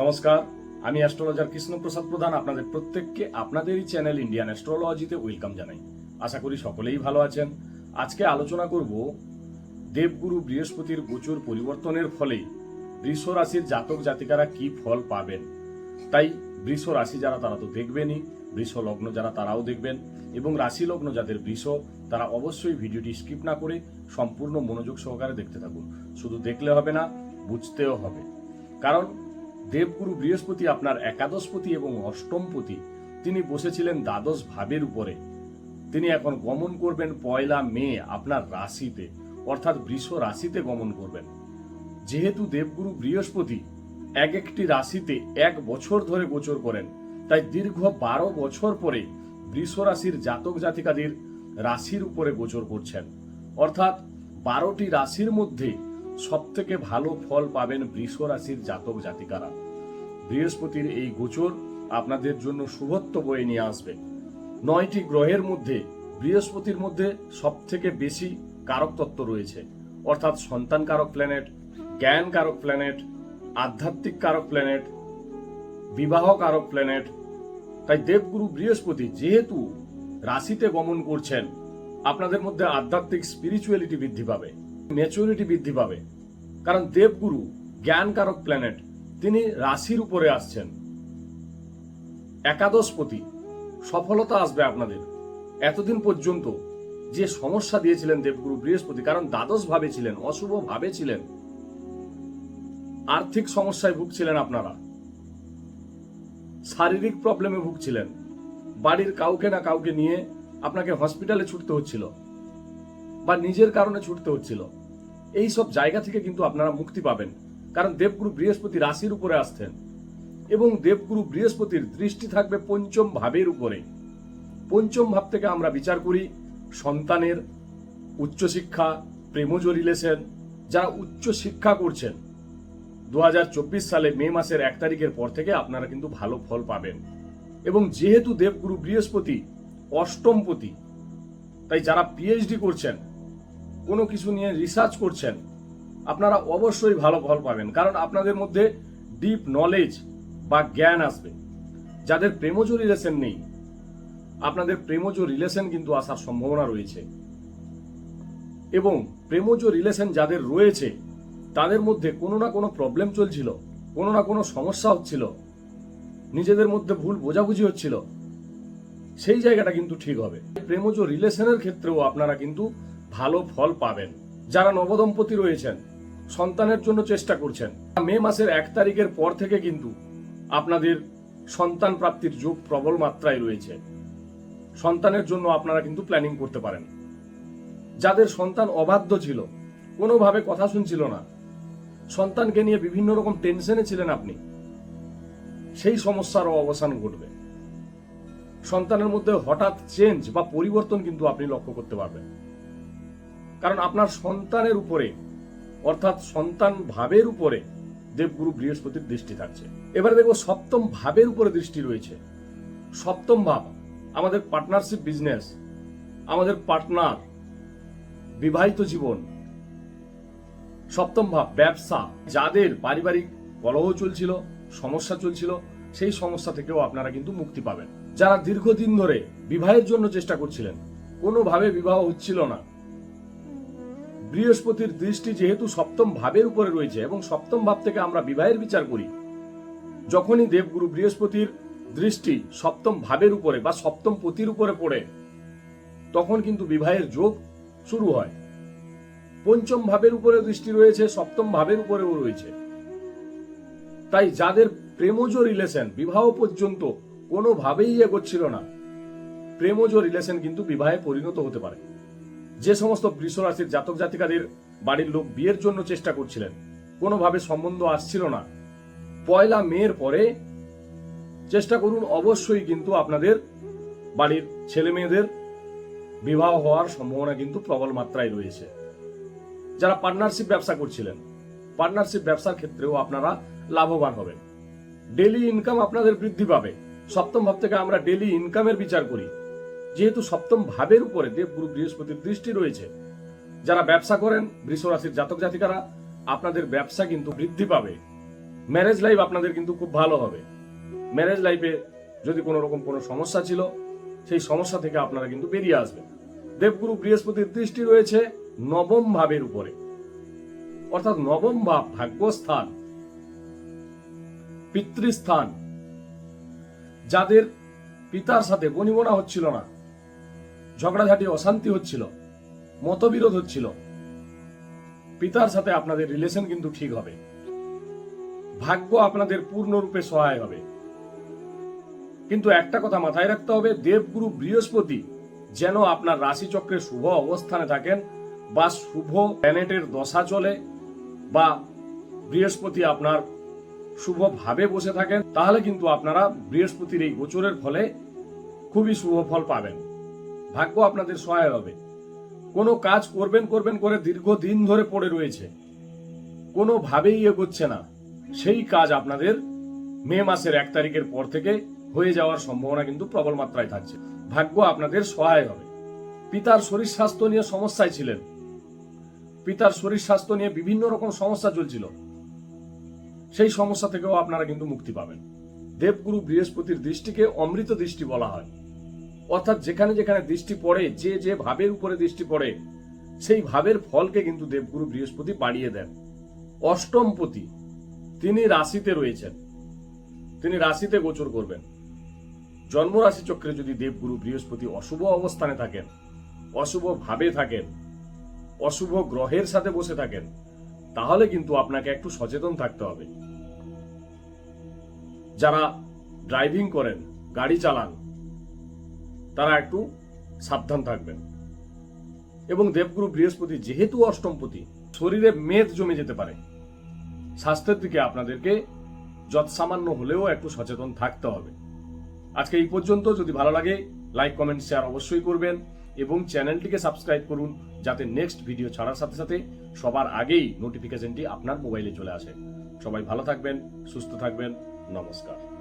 নমস্কার, আমি অ্যাস্ট্রোলজার কৃষ্ণপ্রসাদ প্রধান, আপনাদের প্রত্যেককে আপনাদেরই চ্যানেল ইন্ডিয়ান অ্যাস্ট্রোলজিতে ওয়েলকাম জানাই। আশা করি সকলেই ভালো আছেন। আজকে আলোচনা করব দেবগুরু বৃহস্পতির গোচর পরিবর্তনের ফলে বৃষ রাশির জাতক জাতিকারা কি ফল পাবেন? তাই বৃষ রাশি যারা, তারা তো দেখবেনই, বৃষ লগ্ন যারা, তারাও দেখবেন এবং রাশি লগ্ন যাদের বৃষ, তারা অবশ্যই ভিডিওটি স্কিপ না করে সম্পূর্ণ মনোযোগ সহকারে দেখতে থাকুন। শুধু দেখলে হবে না, বুঝতেও হবে। কারণ দেবগুরু বৃহস্পতি আপনার একাদশপতি এবং অষ্টমপতি। তিনি বসেছিলেন দ্বাদশ ভাবের উপরে। তিনি এখন গমন করবেন পয়লা মে আপনার রাশিতে, অর্থাৎ বৃষ রাশিতে গমন করবেন। যেহেতু দেবগুরু বৃহস্পতি এক একটি রাশিতে এক বছর ধরে গোচর করেন, তাই দীর্ঘ বারো বছর পরে বৃষ রাশির জাতক জাতিকাদের রাশির উপরে গোচর করছেন। অর্থাৎ বারোটি রাশির মধ্যে সব থেকে ভালো ফল পাবেন বৃষ রাশির জাতক জাতিকারা। বৃহস্পতির এই গোচর আপনাদের জন্য শুভত্ব বয়ে নিয়ে আসবে। নয়টি গ্রহের মধ্যে বৃহস্পতির মধ্যে সব থেকে বেশি কারক তত্ত্ব রয়েছে। অর্থাৎ সন্তান কারক প্ল্যানেট, জ্ঞান কারক প্ল্যানেট, আধ্যাত্মিক কারক প্ল্যানেট, বিবাহ কারক প্ল্যানেট। তাই দেবগুরু বৃহস্পতি যেহেতু রাশিতে গমন করছেন, আপনাদের মধ্যে আধ্যাত্মিক স্পিরিচুয়ালিটি বৃদ্ধি পাবে। ম্যাচুরিটি বৃদ্ধি পাবে। কারণ দেবগুরু জ্ঞান কারক প্ল্যানেট তিনি রাশির উপরে আসছেন। একাদশপতি, সফলতা আসবে আপনাদের। এতদিন পর্যন্ত যে সমস্যা দিয়েছিলেন দেবগুরু বৃহস্পতি, কারণ দ্বাদশ ভাবে ছিলেন, অশুভ ভাবে ছিলেন। আর্থিক সমস্যায় ভুগছিলেন আপনারা। শারীরিক প্রবলেমে ভুগছিলেন। বাড়ির কাউকে না কাউকে নিয়ে আপনাকে হসপিটালে ছুটতে হচ্ছিল। বা নিজের কারণে ছুটতে হচ্ছিল। এই সব জায়গা থেকে কিন্তু আপনারা মুক্তি পাবেন, কারণ দেবগুরু বৃহস্পতি রাশির উপরে আসছেন এবং দেবগুরু বৃহস্পতির দৃষ্টি থাকবে পঞ্চম ভাবের উপরে। পঞ্চম ভাব থেকে আমরা বিচার করি, সন্তানের উচ্চশিক্ষা প্রেমজ রিলেশন যারা উচ্চ শিক্ষা করছেন। দু হাজার চব্বিশ সালে মে মাসের এক তারিখের পর থেকে আপনারা কিন্তু ভালো ফল পাবেন। এবং যেহেতু দেবগুরু বৃহস্পতি অষ্টমপতি তাই যারা পিএইচডি করছেন কোনো কিছু নিয়ে রিসার্চ করছেন, আপনারা অবশ্যই ভালো ফল পাবেন। কারণ আপনাদের মধ্যে ডিপ নলেজ বা জ্ঞান আসবে। যাদের প্রেমজ রিলেশন নেই, আপনাদের প্রেমজ রিলেশন কিন্তু আসার সম্ভাবনা রয়েছে। এবং প্রেমজ রিলেশন যাদের রয়েছে, তাদের মধ্যে কোনো না কোনো প্রবলেম চলছিল, কোনো না কোনো সমস্যা হচ্ছিল, নিজেদের মধ্যে ভুল বোঝাবুঝি হচ্ছিল, সেই জায়গাটা কিন্তু ঠিক হবে। প্রেমজ রিলেশনের ক্ষেত্রেও আপনারা কিন্তু ভালো ফল পাবেন। যারা নবদম্পতি রয়েছেন, সন্তানের জন্য চেষ্টা করছেন। মে মাসের এক তারিখের পর থেকে কিন্তু আপনাদের সন্তান প্রাপ্তির যোগ প্রবল মাত্রায় রয়েছে। সন্তানের জন্য আপনারা কিন্তু প্ল্যানিং করতে পারেন। যাদের সন্তান অবাধ্য ছিল, কোনোভাবে কথা শুনছিল না, সন্তানকে নিয়ে বিভিন্ন রকম টেনশনে ছিলেন আপনি, সেই সমস্যারও অবসান ঘটবে। সন্তানের মধ্যে হঠাৎ চেঞ্জ বা পরিবর্তন কিন্তু আপনি লক্ষ্য করতে পারবেন। কারণ আপনার সন্তানের উপরে, অর্থাৎ সন্তান ভাবের উপরে দেবগুরু বৃহস্পতির দৃষ্টি থাকছে। এবারে দেখব সপ্তম ভাবের উপরে দৃষ্টি রয়েছে। সপ্তম ভাব, আমাদের পার্টনারশিপ বিজনেস আমাদের পার্টনার বিবাহিত জীবন। সপ্তম ভাব, ব্যবসা, যাদের পারিবারিক কলহ চলছিল, সমস্যা চলছিল, সেই সমস্যা থেকেও আপনারা কিন্তু মুক্তি পাবেন। যারা দীর্ঘদিন ধরে বিবাহের জন্য চেষ্টা করছিলেন, কোনোভাবে বিবাহ হচ্ছিল না বৃহস্পতির দৃষ্টি যেহেতু সপ্তম ভাবের উপরে রয়েছে এবং সপ্তম ভাব থেকে আমরা বিবাহের বিচার করি, যখনই দেবগুরু বৃহস্পতির দৃষ্টি সপ্তম ভাবের উপরে বা সপ্তম পতির উপরে পড়ে, তখন কিন্তু বিবাহের যোগ শুরু হয়। পঞ্চম ভাবের উপরে দৃষ্টি রয়েছে, সপ্তম ভাবের উপরেও রয়েছে। তাই যাদের প্রেমজ রিলেশন বিবাহ পর্যন্ত কোনোভাবেই এগোচ্ছিল না, প্রেমজ রিলেশন কিন্তু বিবাহে পরিণত হতে পারে। যে সমস্ত বৃষ রাশির জাতক জাতিকাদের বাড়ির লোক বিয়ের জন্য চেষ্টা করছিলেন, কোনোভাবে সম্বন্ধ আসছিল না। পয়লা মেয়ের পরে চেষ্টা করুন অবশ্যই কিন্তু আপনাদের বাড়ির ছেলে মেয়েদের বিবাহ হওয়ার সম্ভাবনা কিন্তু প্রবল মাত্রায় রয়েছে। যারা পার্টনারশিপ ব্যবসা করছিলেন পার্টনারশিপ ব্যবসার ক্ষেত্রেও আপনারা লাভবান হবেন। ডেলি ইনকাম আপনাদের বৃদ্ধি পাবে। সপ্তম ভাব থেকে আমরা ডেলি ইনকামের বিচার করি। যেহেতু সপ্তম ভাবের উপরে দেবগুরু বৃহস্পতির দৃষ্টি রয়েছে, যারা ব্যবসা করেন বৃষ রাশির জাতক জাতিকারা, আপনাদের ব্যবসা কিন্তু বৃদ্ধি পাবে। ম্যারেজ লাইফ আপনাদের কিন্তু খুব ভালো হবে। ম্যারেজ লাইফে যদি কোনো রকম কোনো সমস্যা ছিল, সেই সমস্যা থেকে আপনারা কিন্তু বেরিয়ে আসবেন। দেবগুরু বৃহস্পতির দৃষ্টি রয়েছে নবম ভাবের উপরে। অর্থাৎ নবম ভাব ভাগ্যস্থান, পিতৃস্থান। যাদের পিতার সাথে বনিবনা হচ্ছিল না ঝগড়াঝাটি, অশান্তি হচ্ছিল, মতবিরোধ হচ্ছিল। পিতার সাথে আপনাদের রিলেশন কিন্তু ঠিক হবে। ভাগ্য আপনাদের পূর্ণরূপে সহায় হবে। কিন্তু একটা কথা মাথায় রাখতে হবে, দেবগুরু বৃহস্পতি যেন আপনার রাশিচক্রে শুভ অবস্থানে থাকেন বা শুভ প্ল্যানেটের দশা চলে বা বৃহস্পতি আপনার শুভ ভাবে বসে থাকেন, তাহলে কিন্তু আপনারা বৃহস্পতির এই গোচরের ফলে খুবই শুভ ফল পাবেন। ভাগ্য আপনাদের সহায় হবে। কোনো কাজ করবেন করবেন করে দীর্ঘদিন ধরে পড়ে রয়েছে। কোনোভাবেই এগোচ্ছে না। সেই কাজ আপনাদের মে মাসের এক তারিখের পর থেকে হয়ে যাওয়ার সম্ভাবনা কিন্তু প্রবল মাত্রায় থাকছে। ভাগ্য আপনাদের সহায় হবে। পিতার শরীর স্বাস্থ্য নিয়ে সমস্যায় ছিলেন। পিতার শরীর স্বাস্থ্য নিয়ে বিভিন্ন রকম সমস্যা চলছিল। সেই সমস্যা থেকেও আপনারা কিন্তু মুক্তি পাবেন। দেবগুরু বৃহস্পতির দৃষ্টিকে অমৃত দৃষ্টি বলা হয়। অর্থাৎ যেখানে যেখানে দৃষ্টি পড়ে, যে যে ভাবের উপরে দৃষ্টি পড়ে, সেই ভাবের ফলকে কিন্তু দেবগুরু বৃহস্পতি বাড়িয়ে দেন। অষ্টমপতি তিনি রাশিতে রয়েছেন। তিনি রাশিতে গোচর করবেন। জন্ম রাশি চক্রে যদি দেবগুরু বৃহস্পতি অশুভ অবস্থানে থাকেন, অশুভ ভাবে থাকেন, অশুভ গ্রহের সাথে বসে থাকেন, তাহলে কিন্তু আপনাকে একটু সচেতন থাকতে হবে। যারা ড্রাইভিং করেন, গাড়ি চালান তারা একটু সাবধান থাকবেন। এবং দেবগুরু বৃহস্পতি যেহেতু অষ্টমপতি, শরীরে মেদ জমে যেতে পারে। স্বাস্থ্যের দিকে আপনাদেরকে যৎসামান্য হলেও একটু সচেতন থাকতে হবে। আজকে এই পর্যন্ত, যদি ভালো লাগে লাইক কমেন্ট শেয়ার অবশ্যই করবেন এবং চ্যানেলটিকে সাবস্ক্রাইব করুন, যাতে নেক্সট ভিডিও ছাড়ার সাথে সাথে সবার আগেই নোটিফিকেশনটি আপনার মোবাইলে চলে আসে। সবাই ভালো থাকবেন, সুস্থ থাকবেন, নমস্কার।